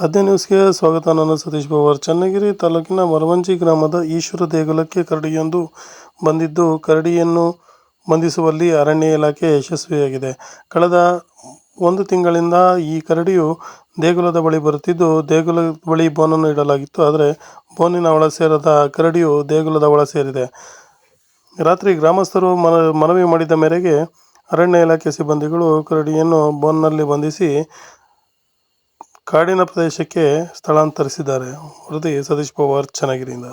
ಹದಿನೈದು ನ್ಯೂಸ್ಗೆ ಸ್ವಾಗತ. ನಾನು ಸತೀಶ್ ಪವಾರ್ ಚನ್ನಗಿರಿ ತಾಲೂಕಿನ ಮರವಂಜಿ ಗ್ರಾಮದ ಈಶ್ವರ ದೇಗುಲಕ್ಕೆ ಕರಡಿಯೊಂದು ಬಂದಿದ್ದು, ಕರಡಿಯನ್ನು ಬಂಧಿಸುವಲ್ಲಿ ಅರಣ್ಯ ಇಲಾಖೆ ಯಶಸ್ವಿಯಾಗಿದೆ. ಕಳೆದ ಒಂದು ತಿಂಗಳಿಂದ ಈ ಕರಡಿಯು ದೇಗುಲದ ಬಳಿ ಬರುತ್ತಿದ್ದು, ದೇಗುಲದ ಬಳಿ ಬೋನನ್ನು ಇಡಲಾಗಿತ್ತು. ಆದರೆ ಬೋನಿನ ಒಳ ಸೇರದ ಕರಡಿಯು ದೇಗುಲದ ಒಳ ಸೇರಿದೆ. ರಾತ್ರಿ ಗ್ರಾಮಸ್ಥರು ಮನ ಮನವಿ ಮಾಡಿದ ಮೇರೆಗೆ ಅರಣ್ಯ ಇಲಾಖೆ ಸಿಬ್ಬಂದಿಗಳು ಕರಡಿಯನ್ನು ಬೋನ್ನಲ್ಲಿ ಬಂಧಿಸಿ ಕಾಡಿನ ಪ್ರದೇಶಕ್ಕೆ ಸ್ಥಳಾಂತರಿಸಿದ್ದಾರೆ. ವರದಿ ಸತೀಶ್ ಪವಾರ್ ಚನ್ನಗಿರಿಯಿಂದ.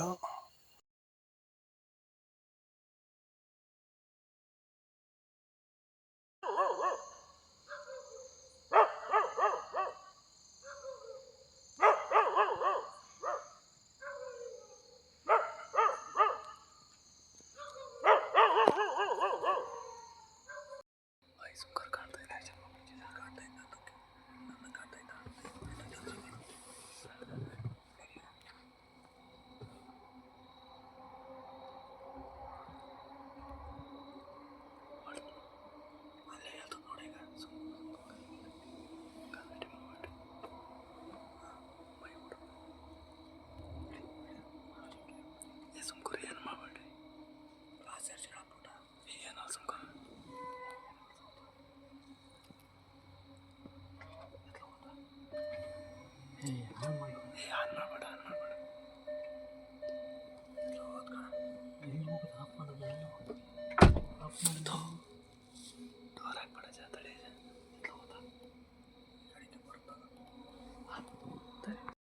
तो